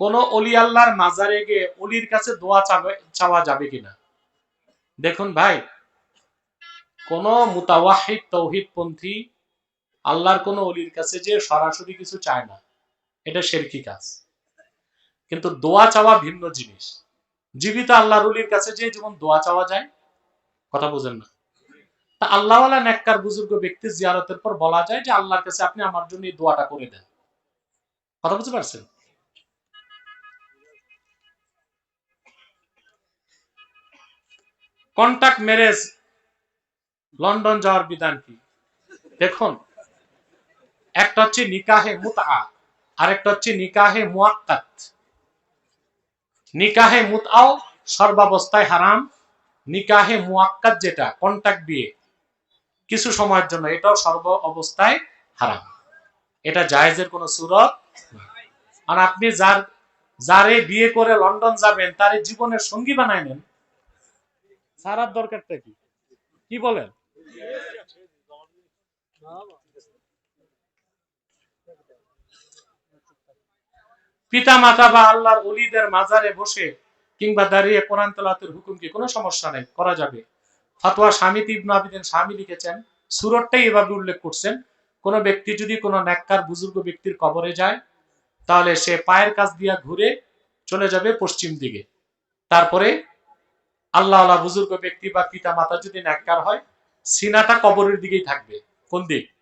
কোন অলি আল্লাহর মাজারে গিয়ে অলির কাছে দোয়া চাওয়া যাবে কিনা? দেখুন ভাই, কোন মুতাওয়াহিদ তৌহিদ পন্থী আল্লাহর কোন অলির কাছে যে সরাসরি কিছু চায় না। এটা শেরকি কাজ। কিন্তু দোয়া চাওয়া ভিন্ন জিনিস। জীবিত আল্লাহর অলির কাছে যে যেমন দোয়া চাওয়া যায়, কথা বুঝেন না। তা আল্লাহওয়ালা নেককার বুজুর্গ ব্যক্তি জিয়ারতের পর বলা যায় যে আল্লাহর কাছে আপনি আমার জন্য এই দোয়াটা করে দেন। কথা বুঝতে পারছেন? কন্টাক্ট ম্যারেজ লন্ডন যাওয়ার বিধান কি? দেখুন, একটা হচ্ছে নিকাহে মুতা আরেকটা হচ্ছে নিকাহে মুয়াক্কাত নিকাহে মুতাও সর্বাবস্থায় হারাম, নিকাহে মুয়াক্কাত যেটা কন্টাক্ট বিয়ে কিছু সময়ের জন্য এটাও সর্ব অবস্থায় হারাম। এটা জায়েজের কোনো সুরত। আর আপনি যার, যারে বিয়ে করে লন্ডন যাবেন, তারে জীবনের সঙ্গী বানায় নেন সারার দরকারটা কি? কি বলেন? পিতা মাতা বা আল্লাহর অলিদের মাজারে বসে কিংবা দাঁড়িয়ে কোরআন তেলাতের হুকুম কি কোনো সমস্যা নেই? করা যাবে। ফাতোয়া স্বামী ইবনু আবিদিন স্বামী লিখেছেন, সুরতটাই এভাবে উল্লেখ করছেন, কোন ব্যক্তি যদি কোনো ন্যাক্কার বুজুর্গ ব্যক্তির কবরে যায়, তাহলে সে পায়ের কাছ দিয়া ঘুরে চলে যাবে পশ্চিম দিকে। তারপরে আল্লাহ আল্লাহ বুজুর্গ ব্যক্তি বা পিতা মাতা যদি ন্যাক্কার হয়, সিনাটা কবরের দিকেই থাকবে। কোন দিক?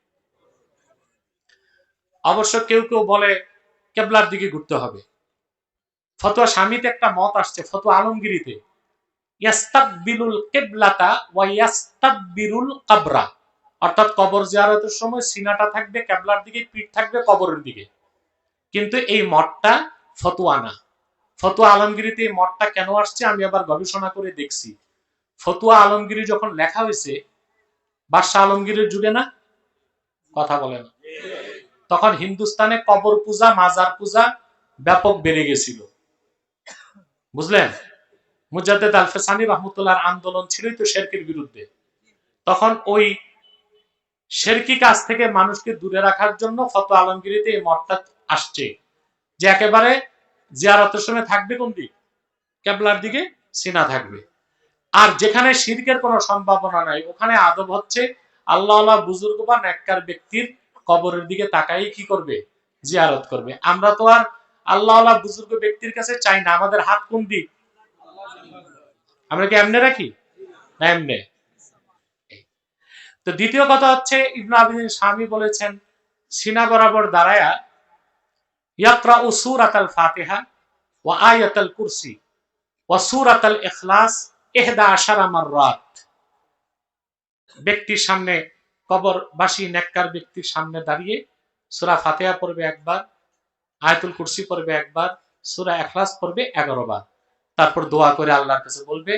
অবশ্য কেউ কেউ বলে কেবলার দিকে ঘুরতে হবে। ফতোয়া স্বামীতে একটা মত আসছে, ফতোয়া আলমগিরিতে। ইয়াস্তাকবিলুল কেবলাতা ওয়া ইয়াস্তাকবিরুল কাবরা। অর্থাৎ কবর জিয়ারতের সময় সিনাটা থাকবে, কেবলার দিকে, পিঠ থাকবে কবরের দিকে। কিন্তু এই মঠটা ফতোয়া না। ফতোয়া আলমগিরিতে এই মঠটা কেন আসছে আমি আবার গবেষণা করে দেখছি। ফতুয়া আলমগিরি যখন লেখা হয়েছে, বাদশাহ আলমগীরের যুগে না? কথা বলে না। তখন হিন্দুস্তানে কবর পূজা, মাজার পূজা ব্যাপক বেড়ে গেছিল। বুঝলেন? মুজাদ্দেদ আলফেসানি রহমতুল্লাহর আন্দোলন ছিলই তো শেরকির বিরুদ্ধে। তখন ওই শেরকি কাজ থেকে মানুষকে দূরে রাখার জন্য ফত আলমগিরিতে এই মতটা আসছে। যে একেবারে জিয়ারতের সময় থাকবে কোন দিক? কেবলার দিকে? সিনা থাকবে। আর যেখানে শিরকের কোনো সম্ভাবনা নাই, ওখানে আদব হচ্ছে আল্লাহ আল্লাহ বুজুর্গ বা নেককার ব্যক্তির কবরের দিকে তাকাই কি করবে? জিয়ারত করবে। আমরা তো আর আল্লাহ আল্লাহ বুজুর্গ ব্যক্তির কাছে চাই না। আমাদের হাত কোন দিক? আমরা কি এমনে রাখি? না, এমনে। তো দ্বিতীয় কথা হচ্ছে, ইবনু আবিদিন স্বামী বলেছেন, সিনা বরাবর দাঁড়ায়া মাররাত। ব্যক্তির সামনে কবরবাসী, নেককার ব্যক্তির সামনে দাঁড়িয়ে পড়বে একবার, আয়াতুল কুরসি পড়বে একবার, সুরা এখলাস পড়বে এগারো বার তারপর দোয়া করে আল্লাহর কাছে বলবে,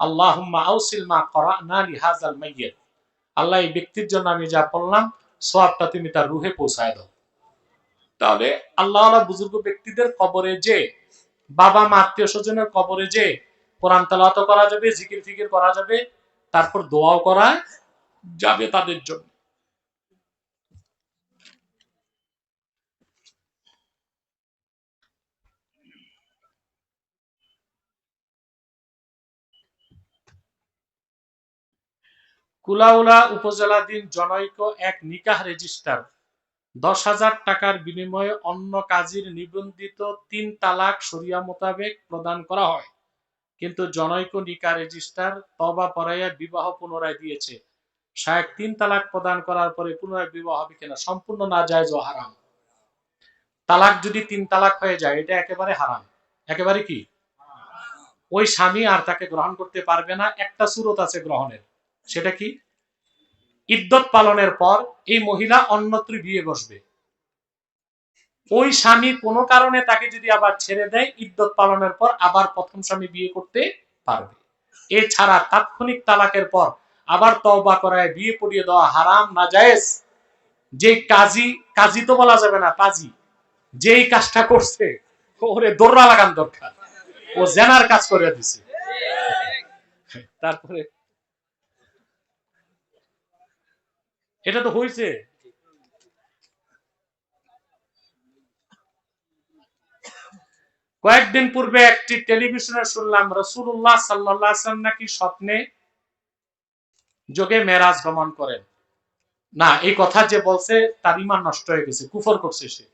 আল্লাহুম্মা আউসিল মা করানা লিহাজাল মাইয়্যিত আল্লাহ এই ব্যক্তির জন্য আমি যা পড়লাম, সওয়াবটা তুমি তার রুহে পৌঁছায় দাও। তাহলে আল্লাহ বুজুর্গ ব্যক্তিদের কবরে যে, বাবা মা, আত্মীয় স্বজনের কবরে যে কোরআন তালাত করা যাবে, জিকির, ফিকির করা যাবে, তারপর দোয়াও করা যাবে তাদের জন্য। কুলাউলা উপজেলাধীন জনৈক এক নিকাহ রেজিস্টার দশ হাজার টাকার বিনিময়ে অন্য কাজীর নিবন্ধিত তিন তালাক সরিয়া মোতাবেক প্রদান করা হয়। কিন্তু জনৈক নিকা রেজিস্টার তবা পড়াইয়া বিবাহ পুনরায় দিয়েছে। শায়েক তিন তালাক প্রদান করার পরে পুনরায় বিবাহ হবে কিনা সম্পূর্ণ না যায় ও হারাম। তালাক যদি তিন তালাক হয়ে যায়, এটা একেবারে হারাম। একেবারে কি? ওই স্বামী আর তাকে গ্রহণ করতে পারবে না। একটা সুরত আছে গ্রহণের। সেটা কি? ইদ্যত পালনের পর এই মহিলা অন্যত্র বিয়ে বসবে। ওই স্বামী কোনো কারণে তাকে যদি আবার ছেড়ে দেয়, ইদ্যত পালনের পর আবার প্রথম স্বামী বিয়ে করতে পারবে। এছাড়া তাৎক্ষণিক তালাকের পর আবার তওবা করায় বিয়ে পড়িয়ে দেওয়া হারাম না জায়েজ যে কাজী কাজী তো বলা যাবে না, কাজী। যেই কাজটা করছে, ওরে দৌড়া লাগান দরকার। ও জেনার কাজ করে দিছে। তারপরে এটা তো হয়েছে কয়েকদিন পূর্বে একটি টেলিভিশনে শুনলাম রসুল্লাহ সাল্লাম নাকি স্বপ্নে যোগে মেরাজ ভ্রমণ করেন। না, এই কথা যে বলছে তার ইমান নষ্ট হয়ে গেছে, কুফর করছে সে।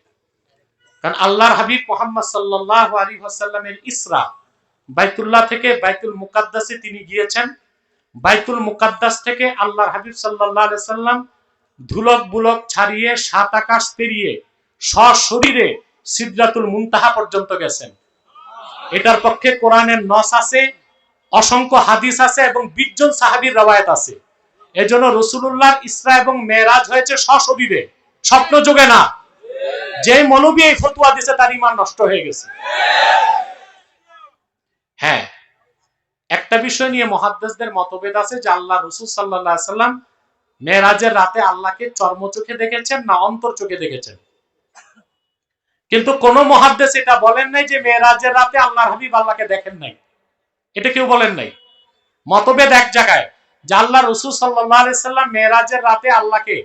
কারণ আল্লাহর হাবিব মোহাম্মদ সাল্লাহ আলী হাসাল্লামের ইসরা, বাইতুল্লাহ থেকে বাইতুল মুকাদ্দাসে তিনি গিয়েছেন। বাইতুল মুকাদ্দাস থেকে আল্লাহর হাবিব সাল্লাহ সাল্লাম ধুলক বুলক ছাড়িয়ে সাত আকাশ পেরিয়ে সশরীরে সিদ্রাতুল মুনতাহা পর্যন্ত গেছেন। এটার পক্ষে কোরআনের নস আছে, অসংখ্য হাদিস আছে এবং বিশজন সাহাবীর রবায়ত আছে। এজন্য রসুল্লাহ ইসরা এবং মেরাজ হয়েছে সশরীরে, স্বপ্ন যোগে না। যে মৌলবী এই ফতুয়া দিছে তার ইমান নষ্ট হয়ে গেছে। হ্যাঁ একটা বিষয় নিয়ে মহাদ্দেশদের মতভেদ আছে যে আল্লাহ রসুল সাল্লাহ সাল্লাম মেয়েরাজের রাতে আল্লাহকে চর্ম চোখে দেখেছেন না অন্তর চোখে দেখেছেন? কিন্তু কোন মহাদ্দেশ এটা বলেন নাই যে মেয়েরাজের রাতে আল্লাহর হাবিব আল্লাহকে দেখেন নাই। এটা কেউ বলেন নাই। মতভেদ এক জায়গায় যে আল্লাহ রসুল সাল্লাম মেয়েরাজের রাতে আল্লাহকে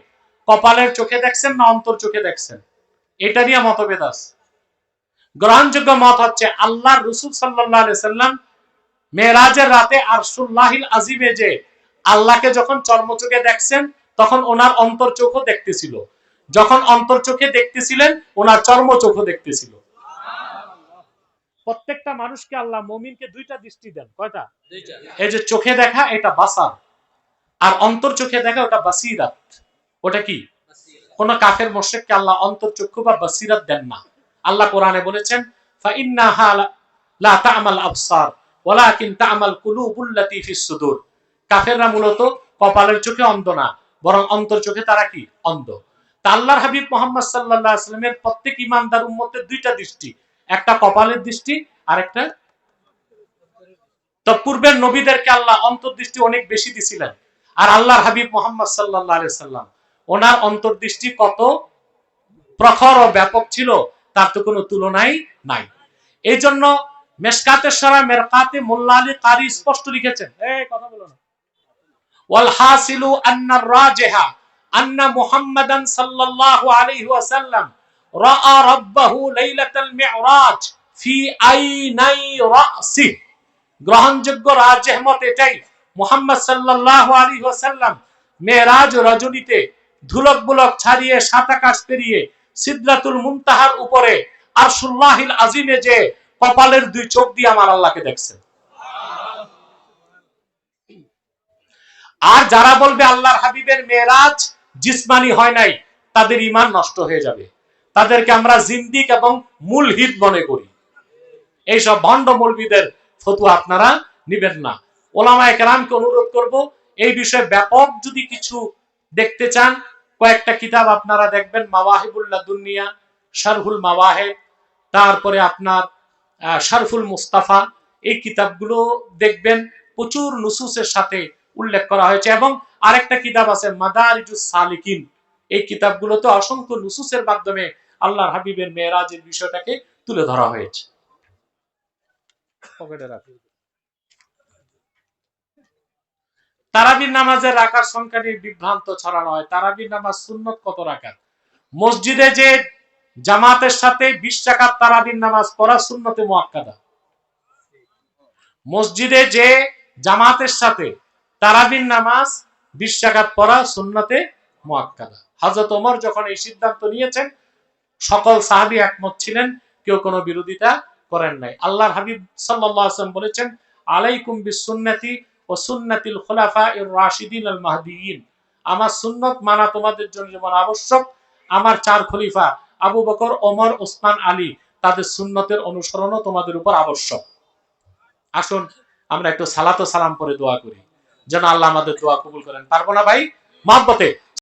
কপালের চোখে দেখছেন না অন্তর চোখে দেখছেন? এটা নিয়ে মতভেদ আছে। গ্রহণযোগ্য মত হচ্ছে আল্লাহ রসুল সাল্লাহ সাল্লাম মেয়েরাজের রাতে আরসুল্লাহিল আজিমে যে আল্লাহকে যখন চর্ম চোখে দেখছেন তখন ওনার অন্তর চোখও দেখতেছিল। যখন অন্তর চোখে দেখতেছিলেন ওনার চর্ম চোখও দেখতেছিল। প্রত্যেকটা মানুষকে আল্লাহ মমিনকে দুইটা দৃষ্টি দেন। কয়টা? এই যে চোখে দেখা এটা বাসার। আর অন্তর চোখে দেখা ওটা বাসিরাত। ওটা কি? কোন কাফের মোশেককে আল্লাহ অন্তর চক্ষু বা বাসিরাত দেন না। আল্লাহ কোরআনে বলেছেন লা তা'মাল আবসার ওয়ালাকিন তা'মাল কুলুবুল্লাতী ফিস সুদূর। কাফেররা মূলত কপালের চোখে অন্ধ না, বরং অন্তর চোখে তারা কি? অন্ধ। তা আল্লাহর হাবিব মোহাম্মদ সাল্লাল্লাহু আলাইহি প্রত্যেক ইমানদার উম্মতের দুইটা দৃষ্টি, একটা কপালের দৃষ্টি আর একটা তো পূর্বের নবীদেরকে আল্লাহ অন্তর্দৃষ্টি অনেক বেশি দিছিলেন। আর আল্লাহর হাবিব মোহাম্মদ আলাইহি সাল্লাম ওনার অন্তর্দৃষ্টি কত প্রখর ও ব্যাপক ছিল, তার তো কোনো তুলনাই নাই। এই জন্য মেশকাতের সারা মেরকাতে মোল্লা আলী কারি স্পষ্ট লিখেছেন। এই, কথা বলো না। ওয়াল সাল্লাল্লাহু আলাইহি ওয়াসাল্লাম রাআ রাব্বাহু লাইলাতাল মি'রাজ মত এটাই। সাল্লাল্লাহু আলাইহি ওয়াসাল্লাম মেরাজ রজনীতে ধুলক বুলক ছাড়িয়ে সাত আকাশ পেরিয়ে সিদ্রাতুল মুনতাহার উপরে আরশুল্লাহিল আজিমে যে কপালের দুই চোখ দিয়ে আমার আল্লাহকে দেখছেন। আর যারা বলবে আল্লাহর হাবিবের মেরাজ জিসমানি হয় নাই, তাদের ইমান নষ্ট হয়ে যাবে। তাদেরকে আমরা জিন্দিক এবং মূলহিত মনে করি। এইসব ভণ্ড মৌলবীদের ফতুয়া আপনারা নিবেন না। ওলামা একরামকে অনুরোধ করব, এই বিষয়ে ব্যাপক যদি কিছু দেখতে চান, কয়েকটা কিতাব আপনারা দেখবেন মাওয়াহিবুল্লাহ দুনিয়া শারহুল মাওয়াহেব, তারপরে আপনার শারফুল মুস্তাফা, এই কিতাবগুলো দেখবেন, প্রচুর নুসুসের সাথে উল্লেখ করা হয়েছে এবং আরেকটা কিতাব আছে মাদারিজুস সালিকিন। এই কিতাবগুলোতে অসংখ্য নুসুসের মাধ্যমে আল্লাহর হাবিবের মেয়েরাজের বিষয়টাকে তুলে ধরা হয়েছে। তারাবির নামাজের রাখার সংখ্যা নিয়ে বিভ্রান্ত ছড়ানো হয় তারাবির নামাজ সুন্নত কত রাখার মসজিদে যে জামাতের সাথে বিশ টাকার তারাবির নামাজ পড়া সুন্নতে মোয়াক্কাদা মসজিদে যে জামাতের সাথে তারাবির নামাজ বিশ টাকাত পড়া সুন্নতে মোয়াক্কাদা। হজরত ওমর যখন এই সিদ্ধান্ত নিয়েছেন, সকল সাহাবি একমত ছিলেন, কেউ কোনো বিরোধিতা করেন নাই। আল্লাহর হাবিব সাল্লাল্লাহু আলাইহি ওয়াসাল্লাম বলেছেন, আলাইকুম বিসুন্নতি ও সুন্নাতিল খোলাফা এর রাশিদিন আল মাহদিয়িন। আমার সুন্নত মানা তোমাদের জন্য যেমন আবশ্যক, আমার চার খলিফা আবু বকর, ওমর, ওসমান, আলী, তাদের সুন্নতের অনুসরণও তোমাদের উপর আবশ্যক। আসুন, আমরা একটু সালাত সালাম করে দোয়া করি। যেন আল্লাহ আমাদের দোয়া কবুল করেন। পারব না ভাই? মহব্বতে।